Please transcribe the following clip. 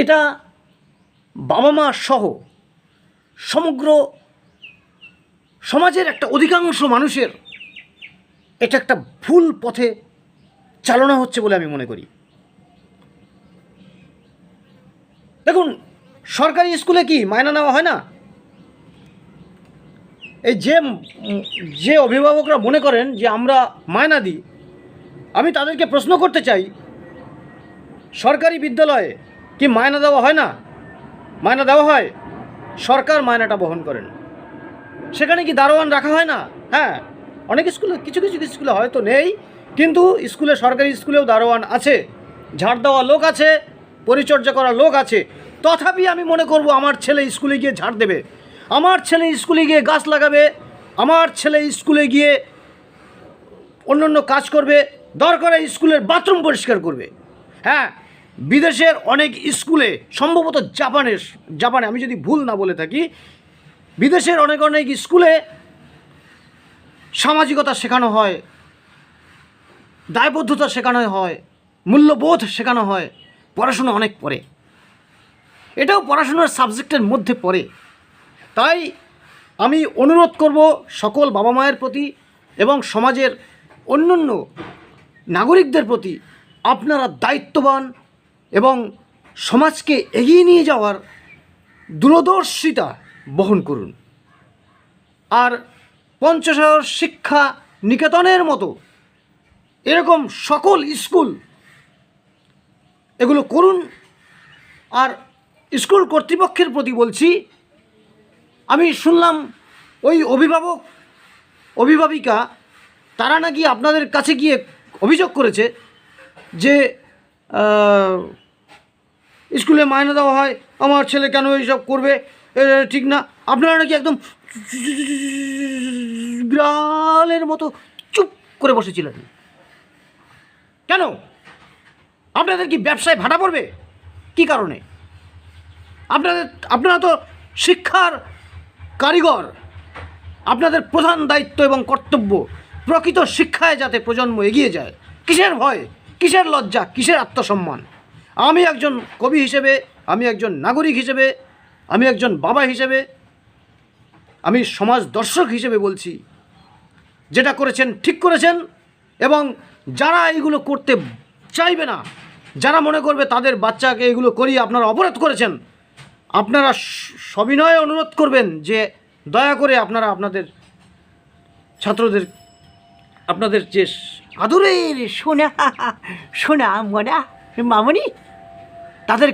এটা বাবা মা সহ সমগ্র সমাজের একটা অধিকাংশ মানুষের এটা একটা ভুল পথে চালনা হচ্ছে বলে আমি মনে করি। দেখুন, সরকারি স্কুলে কি মায়না নেওয়া হয় না? এই যে যে অভিভাবকরা মনে করেন যে আমরা মায়না দিই, আমি তাদেরকে প্রশ্ন করতে চাই, সরকারি বিদ্যালয়ে কি মায়না দেওয়া হয় না? মায়না দেওয়া হয়? সরকার মায়নাটা বহন করেন। সেখানে কি দারোয়ান রাখা হয় না? হ্যাঁ অনেক স্কুলে, কিছু কিছু স্কুলে হয়তো নেই, কিন্তু স্কুলে, সরকারি স্কুলেও দারোয়ান আছে। ঝাড় দেওয়া লোক আছে, পরিচর্যা করা লোক আছে। তথাপি আমি মনে করব আমার ছেলে স্কুলে গিয়ে ঝাড় দেবে। আমার ছেলে স্কুলে গিয়ে গাছ লাগাবে। আমার ছেলে স্কুলে গিয়ে অন্যান্য কাজ করবে। দরকারে স্কুলের বাথরুম পরিষ্কার করবে। হ্যাঁ বিদেশের অনেক স্কুলে, সম্ভবত জাপানের, জাপানে, আমি যদি ভুল না বলে থাকি, বিদেশের অনেক অনেক স্কুলে সামাজিকতা শেখানো হয়, দায়বদ্ধতা শেখানো হয়, মূল্যবোধ শেখানো হয়, পড়াশোনা অনেক পড়ে এটাও পড়াশোনার সাবজেক্টের মধ্যে পড়ে। তাই আমি অনুরোধ করব সকল বাবা মায়ের প্রতি এবং সমাজের অন্যান্য নাগরিকদের প্রতি আপনারা দায়িত্ববান এবং সমাজকে এগিয়ে নিয়ে যাওয়ার দূরদর্শিতা বহন করুন। আর পঞ্চশহর শিক্ষা নিকেতনের মতো এরকম সকল স্কুল এগুলো করুন। আর স্কুল কর্তৃপক্ষের প্রতি বলছি, আমি শুনলাম ওই অভিভাবক, অভিভাবিকা, তারা নাকি আপনাদের কাছে গিয়ে অভিযোগ করেছে যে স্কুলে মায়না দেওয়া হয়, আমার ছেলে কেন এইসব করবে? ঠিক না। আপনারা নাকি একদম বিড়ালের মতো চুপ করে বসেছিলেন। কেন? আপনাদের কি ব্যবসায় ভাটা পড়বে? কি কারণে? আপনাদের, আপনারা তো শিক্ষার কারিগর। আপনাদের প্রধান দায়িত্ব এবং কর্তব্য প্রকৃত শিক্ষায় যাতে প্রজন্ম এগিয়ে যায়। কিসের ভয়? কিসের লজ্জা? কিসের আত্মসম্মান? আমি একজন কবি হিসেবে, আমি একজন নাগরিক হিসেবে, আমি একজন বাবা হিসেবে, আমি সমাজ দর্শক হিসেবে বলছি, যেটা করেছেন ঠিক করেছেন এবং যারা এইগুলো করতে চাইবে না, যারা মনে করবে তাদের বাচ্চাকে এগুলো করিয়ে আপনারা অপরাধ করেছেন, আপনারা সবিনয়ে অনুরোধ করবেন যে দয়া করে আপনারা আপনাদের ছাত্রদের, আপনাদের যে আদরের সোনা সোনা, মনা, মামনি তাদের